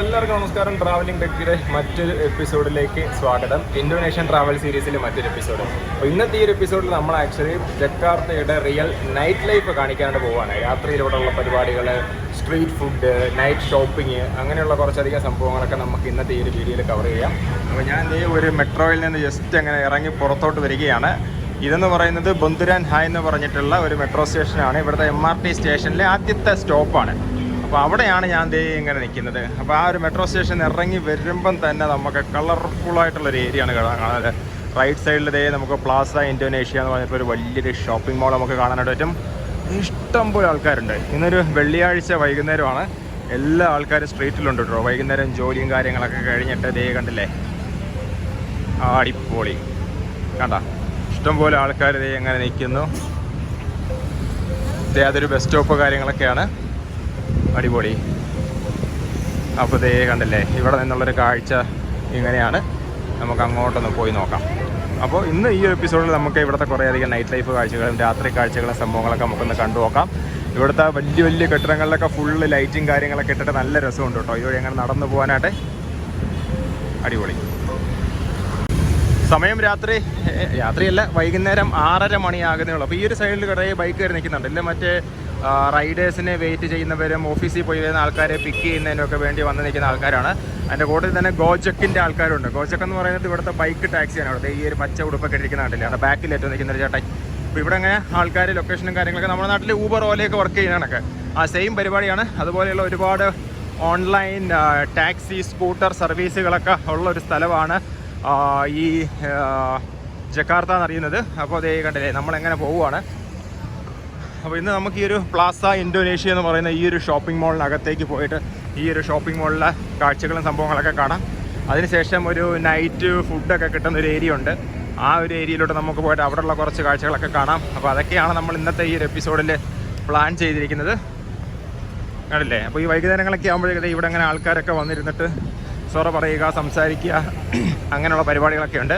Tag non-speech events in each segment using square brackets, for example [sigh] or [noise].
എല്ലാവർക്കും നമസ്കാരം. ട്രാവലിംഗ് ടെക്കിയുടെ മറ്റൊരു എപ്പിസോഡിലേക്ക് സ്വാഗതം. ഇന്തോനേഷ്യൻ ട്രാവൽ സീരീസിലെ മറ്റൊരു എപ്പിസോഡ് അപ്പോൾ ഇന്നത്തെ ഈ ഒരു എപ്പിസോഡിൽ നമ്മൾ ആക്ച്വലി ജക്കാർത്തയുടെ റിയൽ നൈറ്റ് ലൈഫ് കാണിക്കാണ്ട് പോവാണ്. രാത്രിയിലൂടെയുള്ള പരിപാടികൾ സ്ട്രീറ്റ് ഫുഡ് നൈറ്റ് ഷോപ്പിംഗ് അങ്ങനെയുള്ള കുറച്ചധികം സംഭവങ്ങളൊക്കെ നമുക്ക് ഇന്നത്തെ ഈ ഒരു വീഡിയോയിൽ കവർ ചെയ്യാം. അപ്പോൾ ഞാൻ ഈ ഒരു മെട്രോയിൽ നിന്ന് ജസ്റ്റ് അങ്ങനെ ഇറങ്ങി പുറത്തോട്ട് വരികയാണ്. ഇതെന്ന് പറയുന്നത് ബന്ധുരാൻ ഹായ് എന്ന് പറഞ്ഞിട്ടുള്ള ഒരു മെട്രോ സ്റ്റേഷനാണ് ഇവിടുത്തെ എം ആർ ടി സ്റ്റേഷനിലെ ആദ്യത്തെ സ്റ്റോപ്പാണ് അപ്പോൾ അവിടെയാണ് ഞാൻ ദേ ഇങ്ങനെ നിൽക്കുന്നത് അപ്പോൾ ആ ഒരു മെട്രോ സ്റ്റേഷൻ ഇറങ്ങി വരുമ്പം തന്നെ നമുക്ക് കളർഫുൾ ആയിട്ടുള്ള ഒരു ഏരിയ ആണ് കാണാൻ റൈറ്റ് സൈഡിൽ ദേ നമുക്ക് പ്ലാസ ഇൻഡോനേഷ്യ എന്ന് പറഞ്ഞിട്ടുള്ള ഒരു വലിയൊരു ഷോപ്പിംഗ് മാൾ നമുക്ക് കാണാനായിട്ട് പറ്റും. ഇഷ്ടം പോലെ ആൾക്കാരുണ്ട്. ഇന്നൊരു വെള്ളിയാഴ്ച വൈകുന്നേരമാണ്. എല്ലാ ആൾക്കാരും സ്ട്രീറ്റിലുണ്ട് കേട്ടോ വൈകുന്നേരം ജോലിയും കാര്യങ്ങളൊക്കെ കഴിഞ്ഞിട്ട് ദേ കണ്ടില്ലേ? ആടിപ്പൊളി കണ്ട? ഇഷ്ടംപോലെ ആൾക്കാർ ദേ എങ്ങനെ നിൽക്കുന്നു ദേ അതൊരു ബസ് സ്റ്റോപ്പ് കാര്യങ്ങളൊക്കെയാണ്. അടിപൊളി. അപ്പോൾ ദേ കണ്ടല്ലേ ഇവിടെ നിന്നുള്ളൊരു കാഴ്ച ഇങ്ങനെയാണ്. നമുക്ക് അങ്ങോട്ടൊന്ന് പോയി നോക്കാം. അപ്പോൾ ഇന്ന് ഈ എപ്പിസോഡിൽ നമുക്ക് ഇവിടുത്തെ കുറേയധികം നൈറ്റ് ലൈഫ് കാഴ്ചകളും രാത്രി കാഴ്ചകളും സംഭവങ്ങളൊക്കെ നമുക്കൊന്ന് കണ്ടു നോക്കാം. ഇവിടുത്തെ വലിയ വലിയ കെട്ടിടങ്ങളിലൊക്കെ ഫുള്ള് ലൈറ്റും കാര്യങ്ങളൊക്കെ ഇട്ടിട്ട് നല്ല രസമുണ്ട് കേട്ടോ. ഇതുവഴി അങ്ങനെ നടന്നു പോകാനായിട്ട് അടിപൊളി. സമയം രാത്രി രാത്രിയല്ല വൈകുന്നേരം ആറര മണിയാകുന്നേ ഉള്ളൂ. അപ്പോൾ ഈ ഒരു സൈഡിൽ കുറേ ബൈക്ക് കയറി നിൽക്കുന്നുണ്ട്. ഇല്ലേ മറ്റേ റൈഡേഴ്സിനെ വെയിറ്റ് ചെയ്യുന്നവരും ഓഫീസിൽ പോയി വരുന്ന ആൾക്കാരെ പിക്ക് ചെയ്യുന്നതിനൊക്കെ വേണ്ടി വന്നു നിൽക്കുന്ന ആൾക്കാരാണ്. അതിന്റെ കൂട്ടത്തിൽ തന്നെ ഗോജക്കിന്റെ ആൾക്കാരുണ്ട്. ഗോജക്ക് എന്ന് പറയുന്നത് ഇവിടുത്തെ ബൈക്ക് ടാക്സിയാണ് അവിടുത്തെ ഈ ഒരു പച്ച ഉടുപ്പൊക്കെ ഇട്ടിരിക്കുന്ന കണ്ടില്ലേ? അവിടെ ബാക്കിൽ ഏറ്റവും നിൽക്കുന്ന ഒരു ചേട്ടൻ. അപ്പോൾ ഇവിടെ അങ്ങനെ ആൾക്കാർ ലൊക്കേഷനും കാര്യങ്ങളൊക്കെ നമ്മുടെ നാട്ടിൽ ഊബർ ഓലയൊക്കെ വർക്ക് ചെയ്യുന്നതൊക്കെ. ആ സെയിം പരിപാടിയാണ്. അതുപോലെയുള്ള ഒരുപാട് ഓൺലൈൻ ടാക്സി സ്കൂട്ടർ സർവീസുകളൊക്കെ ഉള്ള ഒരു സ്ഥലമാണ് ഈ ജക്കാർത്ത എന്നറിയുന്നത് അപ്പോൾ അതേ കണ്ടില്ലേ നമ്മളെങ്ങനെ പോവുകയാണ്. അപ്പോൾ ഇന്ന് നമുക്ക് ഈ ഒരു പ്ലാസ ഇൻഡോനേഷ്യ എന്ന് പറയുന്ന ഈ ഒരു ഷോപ്പിംഗ് മാളിനകത്തേക്ക് പോയിട്ട് ഈ ഒരു ഷോപ്പിംഗ് മാളിലെ കാഴ്ചകളും സംഭവങ്ങളൊക്കെ കാണാം. അതിനുശേഷം ഒരു നൈറ്റ് ഫുഡൊക്കെ കിട്ടുന്ന ഒരു ഏരിയ ഉണ്ട്. ആ ഒരു ഏരിയയിലോട്ട് നമുക്ക് പോയിട്ട് അവിടെയുള്ള കുറച്ച് കാഴ്ചകളൊക്കെ കാണാം. അപ്പോൾ അതൊക്കെയാണ് നമ്മൾ ഇന്നത്തെ ഈ ഒരു എപ്പിസോഡിൽ പ്ലാൻ ചെയ്തിരിക്കുന്നത്. കണ്ടില്ലേ? അപ്പോൾ ഈ വൈകുന്നേരങ്ങളൊക്കെ ആകുമ്പോഴേക്കും ഇവിടെ അങ്ങനെ ആൾക്കാരൊക്കെ വന്നിരുന്നിട്ട് സൊറ പറയുക സംസാരിക്കുക [clears throat] അങ്ങനെയുള്ള പരിപാടികളൊക്കെ ഉണ്ട്.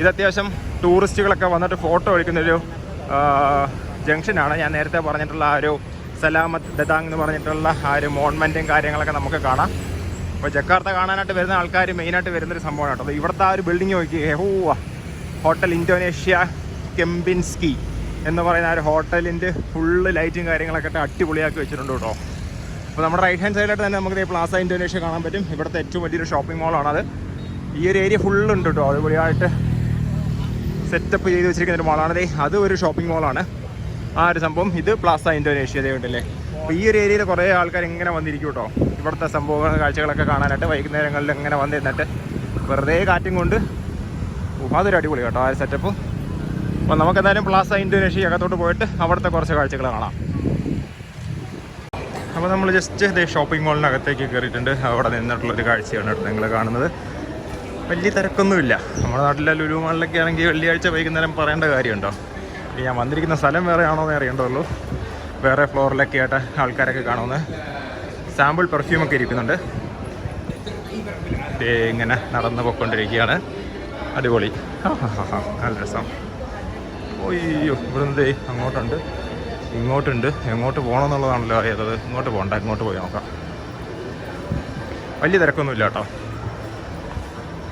ഇത് അത്യാവശ്യം ടൂറിസ്റ്റുകളൊക്കെ വന്നിട്ട് ഫോട്ടോ എടുക്കുന്നൊരു ജംഗ്ഷനാണ്. ഞാൻ നേരത്തെ പറഞ്ഞിട്ടുള്ള ആ ഒരു സലാമത്ത് ദദാങ് എന്ന് പറഞ്ഞിട്ടുള്ള ആ ഒരു മോൺമെന്റും കാര്യങ്ങളൊക്കെ നമുക്ക് കാണാം. അപ്പോൾ ജക്കാർത്ത കാണാനായിട്ട് വരുന്ന ആൾക്കാർ മെയിനായിട്ട് വരുന്നൊരു സംഭവമാണ് കേട്ടോ. അപ്പോൾ ഇവിടുത്തെ ആ ഒരു ബിൽഡിംഗ് നോക്കി ഹോ ഹോട്ടൽ ഇൻഡോനേഷ്യ കെമ്പിൻസ്കി എന്ന് പറയുന്ന ആ ഒരു ഹോട്ടലിന്റെ ഫുള്ള് ലൈറ്റും കാര്യങ്ങളൊക്കെ ഇട്ട് അടിപൊളിയാക്കി വെച്ചിട്ടുണ്ട് കേട്ടോ. അപ്പോൾ നമ്മുടെ റൈറ്റ് ഹാൻഡ് സൈഡിലായിട്ട് തന്നെ നമുക്ക് പ്ലാസ ഇൻഡോനേഷ്യ കാണാൻ പറ്റും. ഇവിടുത്തെ ഏറ്റവും വലിയൊരു ഷോപ്പിംഗ് മാളാണത് ഈ ഒരു ഏരിയ ഫുള്ള് ഉണ്ട് കേട്ടോ. അടിപൊളിയായിട്ട് സെറ്റപ്പ് ചെയ്ത് വെച്ചിരിക്കുന്ന ഒരു മാളാണ് ദേ അത് ഒരു ഷോപ്പിംഗ് മാളാണ് ആ ഒരു സംഭവം. ഇത് പ്ലാസ ഇന്തോനേഷ്യ ദേ ഉണ്ടല്ലേ. അപ്പോൾ ഈ ഒരു ഏരിയയിൽ കുറേ ആൾക്കാർ ഇങ്ങനെ വന്നിരിക്കും കേട്ടോ. ഇവിടുത്തെ സംഭവങ്ങൾ കാഴ്ചകളൊക്കെ കാണാനായിട്ട് വൈകുന്നേരങ്ങളിൽ ഇങ്ങനെ വന്നിരുന്നിട്ട് വെറുതെ കാറ്റും കൊണ്ട് അതൊരു അടിപൊളി കേട്ടോ ആ ഒരു സെറ്റപ്പ് അപ്പോൾ നമുക്ക് എന്തായാലും പ്ലാസ ഇന്തോനേഷ്യ അകത്തോട്ട് പോയിട്ട് അവിടുത്തെ കുറച്ച് കാഴ്ചകൾ കാണാം. അപ്പോൾ നമ്മൾ ജസ്റ്റ് ഇതേ ഷോപ്പിംഗ് മാളിനകത്തേക്ക് കയറിയിട്ടുണ്ട് അവിടെ നിന്നിട്ടുള്ളൊരു കാഴ്ചയാണ് കേട്ടോ നിങ്ങൾ കാണുന്നത്. വലിയ തിരക്കൊന്നുമില്ല. നമ്മുടെ നാട്ടിലെ ലുലു മാളിലൊക്കെ ആണെങ്കിൽ വെള്ളിയാഴ്ച വൈകുന്നേരം പറയേണ്ട കാര്യമുണ്ടോ? ഞാൻ വന്നിരിക്കുന്ന സ്ഥലം വേറെ ആണോ എന്ന് അറിയേണ്ടതുള്ളൂ. വേറെ ഫ്ലോറിലൊക്കെ ആയിട്ട് ആൾക്കാരൊക്കെ കാണുമെന്ന് സാമ്പിൾ പെർഫ്യൂമൊക്കെ ഇരിക്കുന്നുണ്ട്. ഇങ്ങനെ നടന്ന് പൊയ്ക്കൊണ്ടിരിക്കുകയാണ്. അടിപൊളി. നല്ല രസം. ഒയ്യോ ഇവിടുന്ന് അങ്ങോട്ടുണ്ട്. ഇങ്ങോട്ടുണ്ട്. എങ്ങോട്ട് പോകണം എന്നുള്ളതാണല്ലോ അറിയാത്തത്. ഇങ്ങോട്ട് പോകണ്ട ഇങ്ങോട്ട് പോയി നോക്കാം. വലിയ തിരക്കൊന്നുമില്ല കേട്ടോ.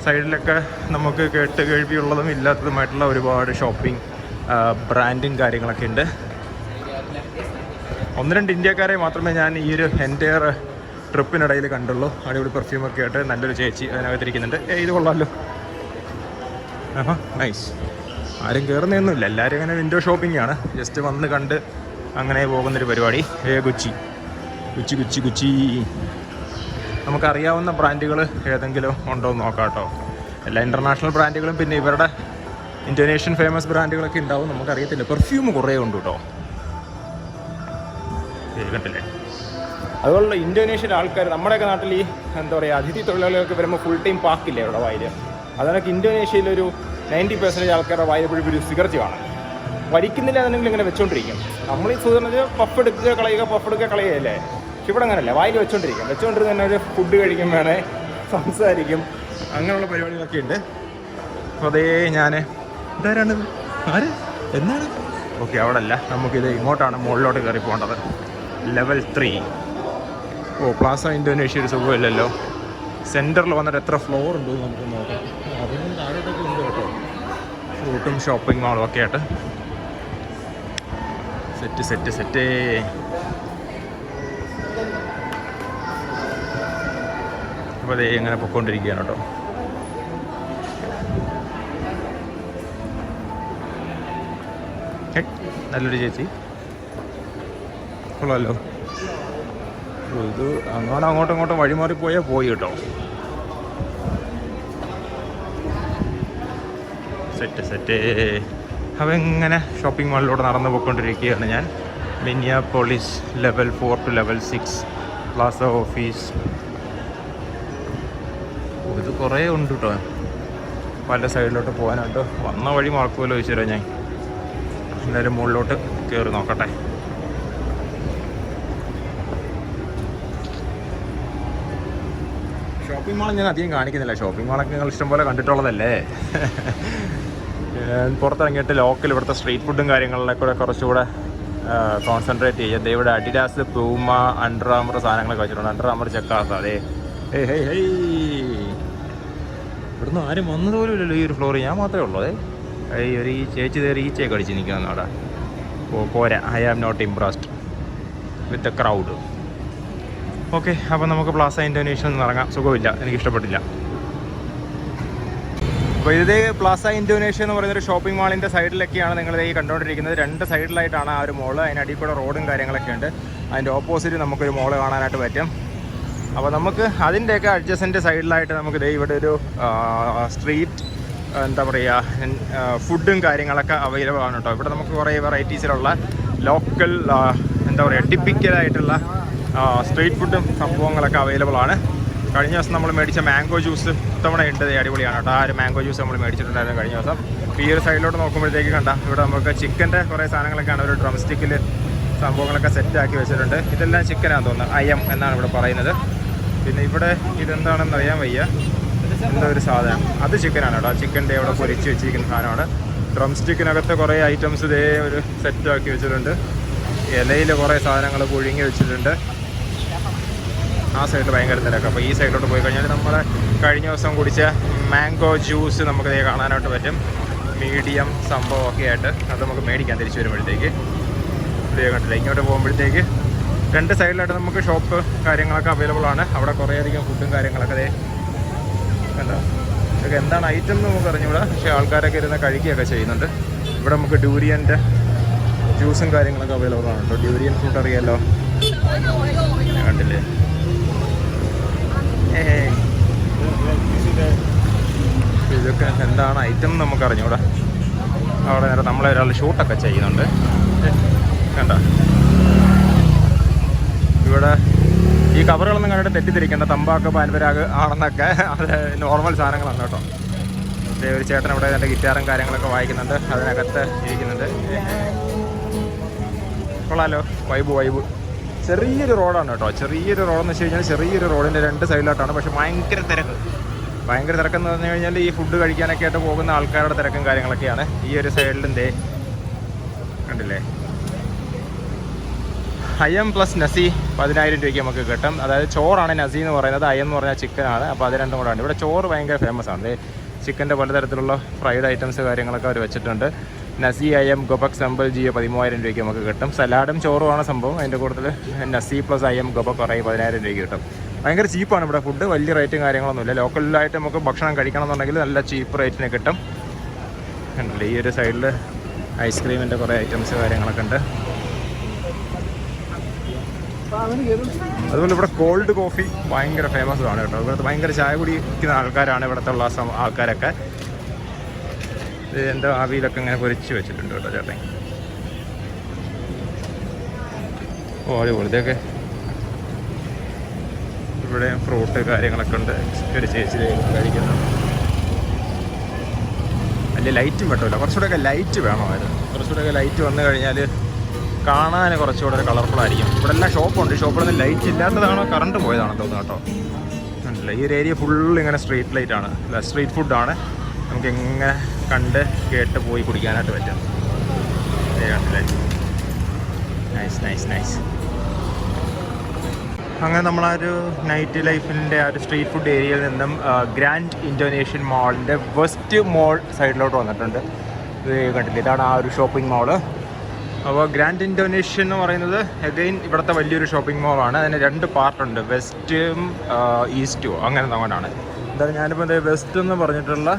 സൈഡിലൊക്കെ നമുക്ക് കേട്ട് കേൾവിയുള്ളതും ഇല്ലാത്തതുമായിട്ടുള്ള ഒരുപാട് ഷോപ്പിംഗ് ബ്രാൻഡും കാര്യങ്ങളൊക്കെ ഉണ്ട്. ഒന്ന് രണ്ട് ഇന്ത്യക്കാരെ മാത്രമേ ഞാൻ ഈ ഒരു എന്റെയർ ട്രിപ്പിനിടയിൽ കണ്ടുള്ളൂ. അടിപൊളി പെർഫ്യൂമൊക്കെ ആയിട്ട് നല്ലൊരു ചേച്ചി അതിനകത്തിരിക്കുന്നുണ്ട് ഇത് കൊള്ളാമല്ലോ ആഹാ നൈസ് ആരും കയറുന്നൊന്നുമില്ല എല്ലാവരും അങ്ങനെ വിൻഡോ ഷോപ്പിംഗ് ആണ്. ജസ്റ്റ് വന്ന് കണ്ട് അങ്ങനെ പോകുന്നൊരു പരിപാടി. ഏ ഗുച്ചി. Gucci Gucci Gucci. നമുക്കറിയാവുന്ന ബ്രാൻഡുകൾ ഏതെങ്കിലും ഉണ്ടോ എന്ന് നോക്കാം കേട്ടോ. എല്ലാ ഇന്റർനാഷണൽ ബ്രാൻഡുകളും പിന്നെ ഇവരുടെ ഇന്തോനേഷ്യൻ ഫേമസ് ബ്രാൻഡുകളൊക്കെ ഉണ്ടാവും നമുക്കറിയത്തില്ല. പെർഫ്യൂം കുറേ ഉണ്ട് കേട്ടോ. കണ്ടില്ലേ? അതുപോലുള്ള ഇന്തോനേഷ്യൻ ആൾക്കാർ നമ്മുടെയൊക്കെ നാട്ടിൽ ഈ എന്താ പറയുക അതിഥി തൊഴിലാളികൾക്ക് വരുമ്പോൾ ഫുൾ ടൈം പാക്കില്ലേ അവിടെ വായിൽ അതിനൊക്കെ ഇന്തോനേഷ്യയിലൊരു നയന്റി പെർസെന്റേജ് ആൾക്കാരുടെ വായിൽ ഒരു സിഗരറ്റ് കാണാം വലിക്കുന്നില്ല എന്നുണ്ടെങ്കിൽ ഇങ്ങനെ വെച്ചോണ്ടിരിക്കും. നമ്മൾ ഈ സുഖം പഫ് എടുക്കുക കളയുക പഫ് എടുക്കുക കളയുകയല്ലേ? പക്ഷെ ഇവിടെ അങ്ങനല്ലേ. വായിൽ വെച്ചോണ്ടിരിക്കും. വെച്ചോണ്ടിരുന്ന് തന്നെ ഒരു ഫുഡ് കഴിക്കും വേണേ സംസാരിക്കും. അങ്ങനെയുള്ള പരിപാടികളൊക്കെ ഉണ്ട്. അതേ ഞാൻ ഇതാരാണിത് ആര്? എന്താണ്? ഓക്കെ അവിടെ അല്ല നമുക്കിത് ഇങ്ങോട്ടാണ് മുകളിലോട്ട് കയറി പോകേണ്ടത്. Level three oh plaza Indonesia ഒരു സുഖമില്ലല്ലോ. സെന്ററിൽ വന്നിട്ട് എത്ര ഫ്ലോർ ഉണ്ട് നമുക്ക് നോക്കാം. അതിനും താഴോട്ടൊക്കെ ഉണ്ട് കേട്ടോ. ഫ്രൂട്ടും ഷോപ്പിംഗ് മാളും ഒക്കെ ആയിട്ട്. സെറ്റ് സെറ്റ് സെറ്റ് അപ്പോൾ അതേ ഇങ്ങനെ പൊക്കോണ്ടിരിക്കുകയാണ് കേട്ടോ. നല്ലൊരു ചേച്ചി. കൊള്ളാമല്ലോ ഇത് അങ്ങനെ അങ്ങോട്ടും ഇങ്ങോട്ടും വഴിമാറിപ്പോയാൽ പോയി കേട്ടോ. Set set. അപ്പോൾ ഇങ്ങനെ ഷോപ്പിംഗ് മാളിലൂടെ നടന്നു പോയിക്കൊണ്ടിരിക്കുകയാണ് ഞാൻ. മിനിയ polis level four to level six plaza office ഇത് കുറേ ഉണ്ട് കേട്ടോ. പല സൈഡിലോട്ട് പോകാനായിട്ട്. വന്ന വഴി മറക്കുമല്ലോ ചോദിച്ചു തരാം ഞാൻ. എന്തായാലും മുകളിലോട്ട് കയറി നോക്കട്ടെ. ഷോപ്പിംഗ് മാൾ ഞാൻ അധികം കാണിക്കുന്നില്ല. ഷോപ്പിംഗ് മാളൊക്കെ നിങ്ങൾ ഇഷ്ടംപോലെ കണ്ടിട്ടുള്ളതല്ലേ? പുറത്തിറങ്ങിയിട്ട് ലോക്കൽ ഇവിടുത്തെ സ്ട്രീറ്റ് ഫുഡും കാര്യങ്ങളിലെ കൂടെ കുറച്ചുകൂടെ കോൺസെൻട്രേറ്റ് ചെയ്യുക. ദേ ഇവിടെ അഡിഡാസ് പൂമ അണ്ടർ ആമർ സാധനങ്ങളൊക്കെ വെച്ചിട്ടുണ്ട്. അണ്ടർ ആമർ ചെക്കാസ് അതെ ഹേയ് ഹേയ് ഇവിടുന്ന് ആരും വന്നതുപോലും ഇല്ലല്ലോ ഈ ഒരു ഫ്ലോറിൽ ഞാൻ മാത്രമേ ഉള്ളൂ അതെ ഈ ഒരു ഈ ചേച്ചി കയറി ഈച്ചയൊക്കെ അടിച്ച് നിൽക്കുന്ന അവിടെ ഓ പോരാ. I am not impressed with a crowd okay അപ്പോൾ നമുക്ക് പ്ലാസ ഇൻഡോനേഷ്യ ഒന്ന് ഇറങ്ങാം. സുഖമില്ല. എനിക്ക് ഇഷ്ടപ്പെട്ടില്ല. അപ്പോൾ ഇത് പ്ലാസ ഇൻഡോനേഷ്യ എന്ന് പറയുന്നൊരു ഷോപ്പിംഗ് മാളിന്റെ സൈഡിലൊക്കെയാണ് നിങ്ങൾ ഈ കണ്ടുകൊണ്ടിരിക്കുന്നത്. രണ്ട് സൈഡിലായിട്ടാണ് ആ ഒരു മോൾ അതിനടിയിൽ കൂടെ റോഡും കാര്യങ്ങളൊക്കെ ഉണ്ട്. അതിന്റെ ഓപ്പോസിറ്റ് നമുക്കൊരു മോൾ കാണാനായിട്ട് പറ്റും. അപ്പോൾ നമുക്ക് അതിന്റെയൊക്കെ അഡ്ജസ്റ്റന്റ് സൈഡിലായിട്ട് നമുക്ക് ദേ ഇവിടെ ഒരു സ്ട്രീറ്റ് എന്താ പറയുക ഫുഡും കാര്യങ്ങളൊക്കെ അവൈലബിൾ ആണ് കേട്ടോ ഇവിടെ നമുക്ക് കുറേ വെറൈറ്റീസിലുള്ള ലോക്കൽ എന്താ പറയുക ടിപ്പിക്കലായിട്ടുള്ള സ്ട്രീറ്റ് ഫുഡും സംഭവങ്ങളൊക്കെ അവൈലബിൾ ആണ്. കഴിഞ്ഞ ദിവസം നമ്മൾ മേടിച്ച മാംഗോ ജ്യൂസ് ഇത്തവണ ഉണ്ട്. അടിപൊളിയാണ് കേട്ടോ ആ ഒരു മാംഗോ ജ്യൂസ് നമ്മൾ മേടിച്ചിട്ടുണ്ടായിരുന്നു കഴിഞ്ഞ ദിവസം. ഈ ഒരു സൈഡിലോട്ട് നോക്കുമ്പോഴത്തേക്ക് കണ്ട ഇവിടെ നമുക്ക് ചിക്കന്റെ കുറേ സാധനങ്ങളൊക്കെയാണ് ഒരു ഡ്രം സ്റ്റിക്കിൽ സംഭവങ്ങളൊക്കെ സെറ്റാക്കി വെച്ചിട്ടുണ്ട്. ഇതെല്ലാം ചിക്കനാണെന്ന് തോന്നുന്നത് അയം എന്നാണ് ഇവിടെ പറയുന്നത്. പിന്നെ ഇവിടെ ഇതെന്താണെന്ന് അറിയാൻ വയ്യ. എന്താ ഒരു സാധനം? അത് ചിക്കനാണ് കേട്ടോ. ചിക്കന്റെ അവിടെ പൊരിച്ച് വെച്ചിരിക്കുന്ന സാധനമാണ്. ഡ്രം സ്റ്റിക്കിനകത്ത് കുറേ ഐറ്റംസ് ഇതേ ഒരു സെറ്റാക്കി വെച്ചിട്ടുണ്ട്. ഇലയിൽ കുറേ സാധനങ്ങൾ പുഴുങ്ങി വെച്ചിട്ടുണ്ട്. ആ സൈഡിൽ ഭയങ്കര തിരക്ക്. അപ്പോൾ ഈ സൈഡിലോട്ട് പോയി കഴിഞ്ഞാൽ നമ്മൾ കഴിഞ്ഞ ദിവസം കുടിച്ച മാംഗോ ജ്യൂസ് നമുക്ക് ഇതേ കാണാനായിട്ട് പറ്റും. മീഡിയം സംഭവമൊക്കെ ആയിട്ട് അത് നമുക്ക് മേടിക്കാൻ തിരിച്ചു വരുമ്പോഴത്തേക്ക്. ഇതേ കണ്ടില്ല ഇങ്ങോട്ട് പോകുമ്പോഴത്തേക്ക് രണ്ട് സൈഡിലായിട്ട് നമുക്ക് ഷോപ്പ് കാര്യങ്ങളൊക്കെ അവൈലബിൾ ആണ്. അവിടെ കുറേയധികം ഫുഡും കാര്യങ്ങളൊക്കെ കണ്ടോ? ഇതൊക്കെ എന്താണ് ഐറ്റം എന്ന് നമുക്ക് അറിഞ്ഞൂടാ പക്ഷേ ആൾക്കാരൊക്കെ ഇരുന്ന് കഴിക്കുകയൊക്കെ ചെയ്യുന്നുണ്ട്. ഇവിടെ നമുക്ക് ഡ്യൂരിയന്റെ ജ്യൂസും കാര്യങ്ങളൊക്കെ അവൈലബിൾ ആണ് കേട്ടോ. ഡ്യൂരിയൻ ഫ്രൂട്ട് അറിയാമല്ലോ കണ്ടില്ലേ. ഇതൊക്കെ എന്താണ് ഐറ്റം എന്ന് നമുക്ക് അറിഞ്ഞൂടാ അവിടെ നേരെ നമ്മളെ ഒരാൾ ഷൂട്ടൊക്കെ ചെയ്യുന്നുണ്ട്. കണ്ട? ഇവിടെ ഈ കവറുകളൊന്നും കണ്ടിട്ട് തെറ്റിദ്ധരിക്കേണ്ട. തമ്പാക്ക് പാൻപരാഗ് ആണെന്നൊക്കെ അത് നോർമൽ സാധനങ്ങളാണ് കേട്ടോ. ദേ ഒരു ചേട്ടൻ ഇവിടെ എന്റെ ഗിറ്റാറും കാര്യങ്ങളൊക്കെ വായിക്കുന്നുണ്ട്. അതിനകത്ത് ഇരിക്കുന്നുണ്ട്. കൊള്ളാലോ. Vibe vibe. ചെറിയൊരു റോഡാണ് കേട്ടോ. ചെറിയൊരു റോഡെന്ന് വെച്ച് കഴിഞ്ഞാൽ ചെറിയൊരു റോഡിന്റെ രണ്ട് സൈഡിലോട്ടാണ്. പക്ഷെ ഭയങ്കര തിരക്ക്. ഭയങ്കര തിരക്കെന്ന് പറഞ്ഞു കഴിഞ്ഞാൽ ഈ ഫുഡ് കഴിക്കാനൊക്കെ ആയിട്ട് പോകുന്ന ആൾക്കാരുടെ തിരക്കും കാര്യങ്ങളൊക്കെയാണ്. ഈ ഒരു സൈഡിലും ദേ കണ്ടില്ലേ? അയം പ്ലസ് നസി പതിനായിരം രൂപയ്ക്ക് നമുക്ക് കിട്ടും. അതായത് ചോറാണ് നസി എന്ന് പറയുന്നത്. അയം എന്ന് പറഞ്ഞാൽ ചിക്കനാണ് അപ്പോൾ അത് രണ്ടും കൂടെ ഉണ്ട്. ഇവിടെ ചോറ് ഭയങ്കര ഫേമസ് ആണ്. ചിക്കന്റെ പലതരത്തിലുള്ള ഫ്രൈഡ് ഐറ്റംസ് കാര്യങ്ങളൊക്കെ അവർ വെച്ചിട്ടുണ്ട്. നസി അയം ഗൊബക് സമ്പൽ ജിയോ പതിമൂവായിരം രൂപയ്ക്ക് നമുക്ക് കിട്ടും. സലാഡും ചോറുമാണ് സംഭവം. അതിന്റെ കൂടുതൽ നസി പ്ലസ് അയം ഗൊബക് കുറേ പതിനായിരം രൂപയ്ക്ക് കിട്ടും. ഭയങ്കര ചീപ്പാണ് ഇവിടെ ഫുഡ് വലിയ റേറ്റും കാര്യങ്ങളൊന്നുമില്ല ലോക്കലിലായിട്ട് നമുക്ക് ഭക്ഷണം കഴിക്കണം എന്നുണ്ടെങ്കിൽ നല്ല ചീപ്പ് റേറ്റിന് കിട്ടും. കണ്ടില്ലേ? ഈ ഒരു സൈഡിൽ ഐസ്ക്രീമിന്റെ കുറേ ഐറ്റംസ് കാര്യങ്ങളൊക്കെ ഉണ്ട്. അതുപോലെ ഇവിടെ കോൾഡ് കോഫി ഭയങ്കര ഫേമസ് ആണ് കേട്ടോ. ഇവിടുത്തെ ഭയങ്കര ചായ കുടിക്കുന്ന ആൾക്കാരാണ് ഇവിടുത്തെ ഉള്ള ആൾക്കാരൊക്കെ. ഇത് എന്തോ ആവിയിലൊക്കെ ഇങ്ങനെ പൊരിച്ച് വെച്ചിട്ടുണ്ട് കേട്ടോ ചേട്ടൻ. ഓ അടിപൊളി. ഇതൊക്കെ ഇവിടെ ഫ്രൂട്ട് കാര്യങ്ങളൊക്കെ ഉണ്ട്. ഒരു ചേച്ചി കഴിക്കുന്നു. വലിയ ലൈറ്റും പറ്റില്ല കുറച്ചുകൂടെയൊക്കെ ലൈറ്റ് വേണമായിരുന്നു. കുറച്ചുകൂടെയൊക്കെ ലൈറ്റ് വന്നു കഴിഞ്ഞാൽ കാണാൻ കുറച്ചുകൂടെ ഒരു കളർഫുൾ ആയിരിക്കും ഇവിടെ എല്ലാം ഷോപ്പുണ്ട് ഷോപ്പിലൊന്നും ലൈറ്റ് ഇല്ലാത്തതാണോ? കറണ്ട് പോയതാണോ തോന്നുന്നു കേട്ടോ. മനസ്സിലായി ഈ ഒരു ഏരിയ ഫുൾ ഇങ്ങനെ സ്ട്രീറ്റ് ലൈറ്റ് ആണ്. സ്ട്രീറ്റ് ഫുഡാണ് നമുക്ക് എങ്ങനെ കണ്ട് കേട്ട് പോയി കുടിക്കാനായിട്ട് പറ്റും. കണ്ടില്ലേ? നൈസ് നൈസ് നൈസ് അങ്ങനെ ഒരു നൈറ്റ് ലൈഫിന്റെ ആ ഒരു സ്ട്രീറ്റ് ഫുഡ് ഏരിയയിൽ നിന്നും ഗ്രാൻഡ് ഇൻഡോനേഷ്യൻ മാളിന്റെ വെസ്റ്റ് മോൾ സൈഡിലോട്ട് വന്നിട്ടുണ്ട്. ഇത് കണ്ടില്ല? ഇതാണ് ആ ഒരു ഷോപ്പിംഗ് മാൾ അപ്പോൾ ഗ്രാൻഡ് ഇൻഡോനേഷ്യൻ എന്ന് പറയുന്നത് അഗൈൻ ഇവിടുത്തെ വലിയൊരു ഷോപ്പിംഗ് മോളാണ് അതിന് രണ്ട് പാർട്ടുണ്ട് വെസ്റ്റും ഈസ്റ്റും അങ്ങനെ അങ്ങോട്ടാണ്. എന്തായാലും ഞാനിപ്പോൾ എന്താ വെസ്റ്റ് എന്ന് പറഞ്ഞിട്ടുള്ള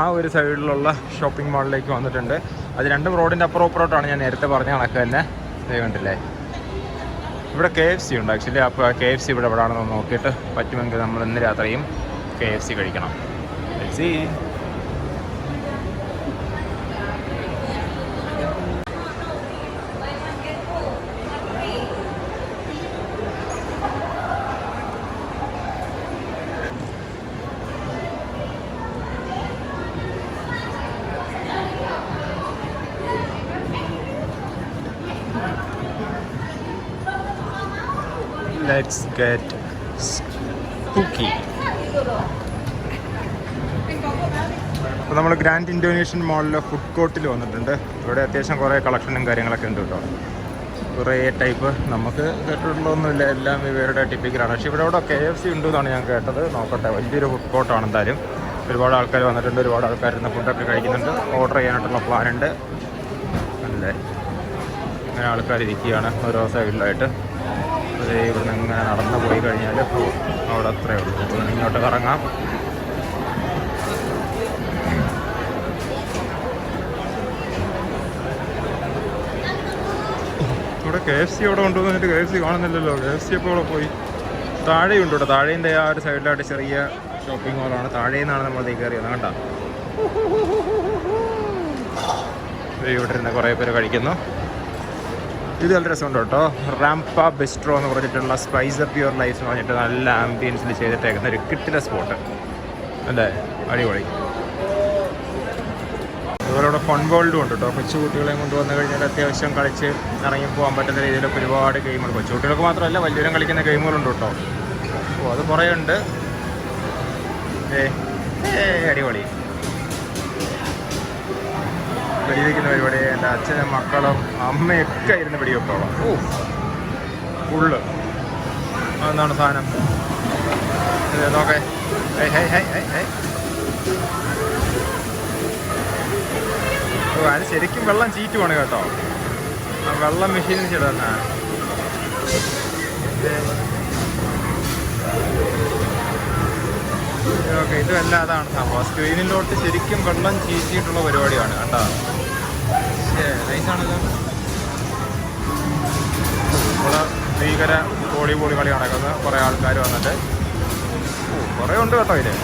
ആ ഒരു സൈഡിലുള്ള ഷോപ്പിംഗ് മാളിലേക്ക് വന്നിട്ടുണ്ട്. അത് രണ്ടും റോഡിന്റെ അപ്പുറം അപ്പുറോട്ടാണ് ഞാൻ നേരത്തെ പറഞ്ഞ കണക്ക് തന്നെ. കണ്ടില്ലേ? ഇവിടെ കെ എഫ് സി ഉണ്ട് ആക്ച്വലി അപ്പോൾ കെ എഫ് സി ഇവിടെ എവിടെയാണെന്ന് നോക്കിയിട്ട് പറ്റുമെങ്കിൽ നമ്മൾ ഇന്ന് രാത്രിയും കെ എഫ് സി കഴിക്കണം. സി ഗെറ്റ് കുക്കി അപ്പോൾ നമ്മൾ ഗ്രാൻഡ് ഇൻഡോനേഷ്യൻ മോളിലെ ഫുഡ് കോർട്ടിൽ വന്നിട്ടുണ്ട്. ഇവിടെ അത്യാവശ്യം കുറേ കളക്ഷനും കാര്യങ്ങളൊക്കെ ഉണ്ട് കേട്ടോ കുറേ ടൈപ്പ് നമുക്ക് കേട്ടിട്ടുള്ളതൊന്നുമില്ല. എല്ലാം ഇവരുടെ ടിപ്പിക്കലാണ് പക്ഷേ ഇവിടെ ഇവിടെ കെ എഫ് സി ഉണ്ട് എന്നാണ് ഞാൻ കേട്ടത്. നോക്കട്ടെ വലിയൊരു ഫുഡ് കോർട്ടാണ് എന്തായാലും. ഒരുപാട് ആൾക്കാർ വന്നിട്ടുണ്ട്. ഒരുപാട് ആൾക്കാർ ഇന്ന് ഫുഡൊക്കെ കഴിക്കുന്നുണ്ട്. ഓർഡർ ചെയ്യാനായിട്ടുള്ള പ്ലാൻ ഉണ്ട്. അല്ലേ? അങ്ങനെ ആൾക്കാർ ഇരിക്കുകയാണ്. ഓരോ സൈഡിലായിട്ട് അത് നിന്ന് ഇങ്ങനെ നടന്നു പോയി കഴിഞ്ഞാൽ അവിടെ അത്രയേ ഉള്ളൂ. അപ്പോൾ ഇങ്ങോട്ട് കറങ്ങാം. ഇവിടെ കെ എഫ് സി അവിടെ കൊണ്ടുവന്നിട്ട് കെ എഫ് സി കാണുന്നില്ലല്ലോ. കെ എഫ് സി ഇപ്പോൾ അവിടെ പോയി. താഴെയുണ്ട് ഇവിടെ താഴേന്റെ ആ ഒരു സൈഡിലായിട്ട് ചെറിയ ഷോപ്പിംഗ് മോളാണ് താഴേന്നാണ് ദേ കയറിയത് കണ്ട? ഇവിടെ ഇരുന്ന് കുറേ പേര് കഴിക്കുന്നു. ഇത് നല്ല രസമുണ്ട് കേട്ടോ. റാംപ ബെസ്ട്രോ എന്ന് പറഞ്ഞിട്ടുള്ള സ്പൈസ് അപ്പ് യുവർ ലൈഫ് എന്ന് പറഞ്ഞിട്ട് നല്ല ആംബിയൻസിൽ ചെയ്തിട്ടേക്കുന്ന ഒരു കിട്ടിലെ സ്പോട്ട് അല്ലേ അടിപൊളി. അതുപോലെ ഇവിടെ ഫൺ വേൾഡും ഉണ്ട് കേട്ടോ. കൊച്ചു കുട്ടികളെയും കൊണ്ട് വന്നു കഴിഞ്ഞാൽ അത്യാവശ്യം കളിച്ച് ഇറങ്ങി പോകാൻ പറ്റുന്ന രീതിയിലൊക്കെ ഒരുപാട് ഗെയിമുകൾ കൊച്ചു കുട്ടികൾക്ക് മാത്രമല്ല വലിയവരും കളിക്കുന്ന ഗെയിമുകളുണ്ട് കേട്ടോ. ഓ അത് കുറേ ഉണ്ട്. ഏ അടിപൊളി. വെടിവെക്കുന്ന പരിപാടി എന്റെ അച്ഛനും മക്കളും അമ്മയൊക്കെ ഇരുന്ന് വെടിവെക്കോളാം ഓ ഫുള്ള് അതെന്താണ് സാധനം? ഇത് നോക്കേ. Hi hi hi hi hi ഓ അത് ശരിക്കും വെള്ളം ചീറ്റുവാണ് കേട്ടോ. ആ വെള്ളം മെഷീനിൽ ചെയ്തന്നെ ഓക്കെ ഇതുമല്ല അതാണ് സംഭവം. സ്ക്രീനിലോട്ട് ശരിക്കും വെള്ളം ചീറ്റിയിട്ടുള്ള പരിപാടിയാണ് കണ്ടോ? നൈസാണല്ലോ ഇവിടെ ഭീകര വോളിബോൾ കളി നടക്കുന്ന കുറേ ആൾക്കാർ വന്നിട്ട്. കുറേ ഉണ്ട് കേട്ടോ ഇതിൽ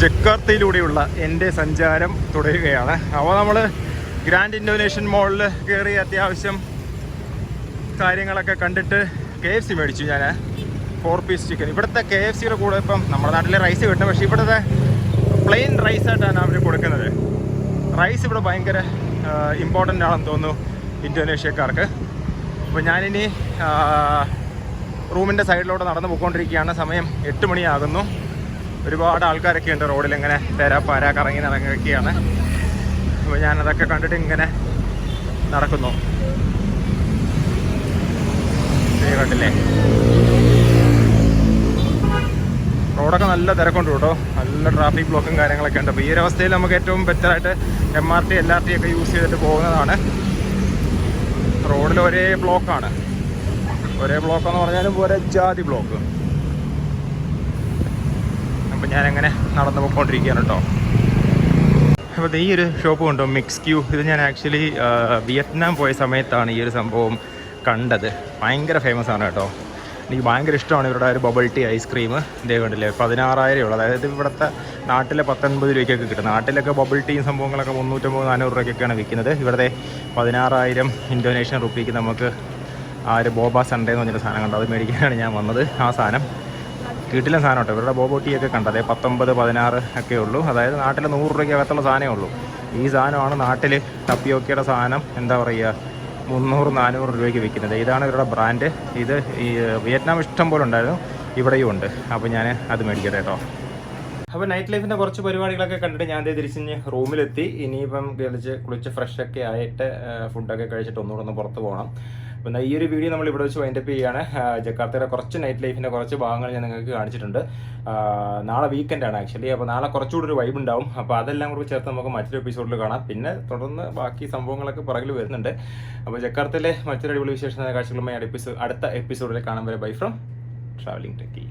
ജക്കാർത്തയിലൂടെയുള്ള എന്റെ സഞ്ചാരം തുടരുകയാണ്. അപ്പോൾ നമ്മൾ ഗ്രാൻഡ് ഇൻഡോനേഷ്യൻ മോളിൽ കയറി അത്യാവശ്യം കാര്യങ്ങളൊക്കെ കണ്ടിട്ട് കെ എഫ് സി മേടിച്ചു ഞാൻ ഫോർ പീസ് ചിക്കൻ ഇവിടുത്തെ കെ എഫ് സിയുടെ കൂടെ ഇപ്പം നമ്മുടെ നാട്ടിലെ റൈസ് കിട്ടും. പക്ഷേ ഇവിടുത്തെ പ്ലെയിൻ റൈസ് ആയിട്ടാണ് അവർ കൊടുക്കുന്നത്. റൈസ് ഇവിടെ ഭയങ്കര ഇമ്പോർട്ടന്റ് ആണെന്ന് തോന്നുന്നു ഇന്തോനേഷ്യക്കാർക്ക്. അപ്പോൾ ഞാനിനി റൂമിന്റെ സൈഡിലോട്ട് നടന്നു പോയിക്കൊണ്ടിരിക്കുകയാണ്. സമയം എട്ട് മണിയാകുന്നു. ഒരുപാട് ആൾക്കാരൊക്കെ ഉണ്ട് റോഡിൽ ഇങ്ങനെ തേരാ പാരാ കറങ്ങി നടക്കുകയാണ് അപ്പോൾ ഞാനതൊക്കെ കണ്ടിട്ട് ഇങ്ങനെ നടക്കുന്നു ദേ കണ്ടില്ലേ? റോഡൊക്കെ നല്ല തിരക്കുണ്ട് കേട്ടോ. നല്ല ട്രാഫിക് ബ്ലോക്കും കാര്യങ്ങളൊക്കെ ഉണ്ട്. അപ്പോൾ ഈ ഒരു അവസ്ഥയിൽ നമുക്ക് ഏറ്റവും ബെറ്ററായിട്ട് M R T L R T ഒക്കെ യൂസ് ചെയ്തിട്ട് പോകുന്നതാണ്. റോഡിൽ ഒരേ ബ്ലോക്കാണ് ഒരേ ബ്ലോക്ക് എന്ന് പറഞ്ഞാലും ഒരേ ജാതി ബ്ലോക്ക് അപ്പം ഞാനങ്ങനെ നടന്നു പോയിക്കൊണ്ടിരിക്കുകയാണ് കേട്ടോ. അപ്പോൾ ഈ ഒരു ഷോപ്പ് കണ്ടോ? മിക്സ് ക്യൂ ഇത് ഞാൻ ആക്ച്വലി വിയറ്റ്നാം പോയ സമയത്താണ് ഈ ഒരു സംഭവം. കണ്ടത്. ഭയങ്കര ഫേമസ് ആണ് കേട്ടോ. എനിക്ക് ഭയങ്കര ഇഷ്ടമാണ് ഇവരുടെ ഒരു ബബിൾ ടീ ഐസ്ക്രീം ഇതേ കണ്ടില്ലേ പതിനാറായിരം ഉള്ളൂ. അതായത് ഇവിടുത്തെ നാട്ടിലെ പത്തൊൻപത് രൂപയ്ക്കൊക്കെ കിട്ടും. നാട്ടിലൊക്കെ ബബിൾ ടീയും സംഭവങ്ങളൊക്കെ മുന്നൂറ്റമ്പത് നാനൂറ് രൂപയ്ക്കൊക്കെയാണ് വിൽക്കുന്നത്. ഇവിടുത്തെ പതിനാറായിരം ഇന്തോനേഷ്യൻ റുപ്പിക്ക് നമുക്ക് ആ ഒരു ബോബ സൺഡേ എന്ന് പറഞ്ഞൊരു സാധനം കണ്ടു. അത് മേടിക്കാനാണ് ഞാൻ വന്നത് ആ സാധനം. കിട്ടില്ല സാധനം കേട്ടോ. ഇവരുടെ ബോബോ ടീ ഒക്കെ കണ്ടത്. പത്തൊമ്പത് പതിനാറ് ഒക്കെ ഉള്ളൂ. അതായത് നാട്ടിൽ നൂറ് രൂപയ്ക്ക് അകത്തുള്ള സാധനമേ ഉള്ളൂ. ഈ സാധനമാണ് നാട്ടിൽ ടപ്പിയോക്കയുടെ സാധനം. എന്താ പറയുക? മുന്നൂറ് നാനൂറ് രൂപയ്ക്ക് വിൽക്കുന്നത്. ഇതാണ് ഇവരുടെ ബ്രാൻഡ് ഇത് ഈ വിയറ്റ്നാം ഇഷ്ടം പോലെ ഉണ്ടായിരുന്നു. ഇവിടെയും ഉണ്ട്. അപ്പോൾ ഞാൻ അത് മേടിക്കട്ടെ കേട്ടോ. അപ്പോൾ നൈറ്റ് ലൈഫിന്റെ കുറച്ച് പരിപാടികളൊക്കെ കണ്ടിട്ട് ഞാൻ ദേ തിരിച്ച് റൂമിലെത്തി ഇനിയിപ്പം കളിച്ച് കുളിച്ച് ഫ്രഷൊക്കെ ആയിട്ട് ഫുഡൊക്കെ കഴിച്ചിട്ട് ഒന്നുകൂടെ ഒന്ന് പുറത്ത് പോകണം അപ്പം ഈ ഒരു വീഡിയോ നമ്മൾ ഇവിടെ വെച്ച് വൈൻഡപ്പ് ചെയ്യുകയാണ് ജക്കാർത്തയുടെ കുറച്ച് നൈറ്റ് ലൈഫിന്റെ കുറച്ച് ഭാഗങ്ങൾ ഞാൻ നിങ്ങൾക്ക് കാണിച്ചിട്ടുണ്ട്. നാളെ വീക്കെൻഡ് ആണ് ആക്ച്വലി അപ്പോൾ നാളെ കുറച്ചുകൂടി ഒരു വൈബ് ഉണ്ടാവും. അപ്പോൾ അതെല്ലാം കൂടി ചേർത്ത് നമുക്ക് മറ്റൊരു എപ്പിസോഡിൽ കാണാം. പിന്നെ തുടർന്ന് ബാക്കി സംഭവങ്ങളൊക്കെ പുറകിൽ വരുന്നുണ്ട്. അപ്പോൾ ജക്കാർത്തയിലെ മറ്റൊരു അടിപൊളി വിശേഷ കാഴ്ചകളുമായി അടുത്ത എപ്പിസോഡിൽ കാണാൻ വരെ. Bye from travelling techie